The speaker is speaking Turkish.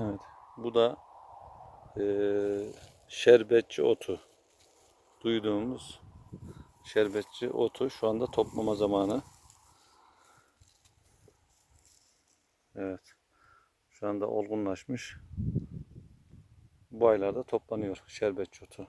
Evet. Bu da eee, şerbetçi otu. Duyduğumuz şerbetçi otu şu anda toplama zamanı. Evet. Şu anda olgunlaşmış. Bu aylarda toplanıyor şerbetçi otu.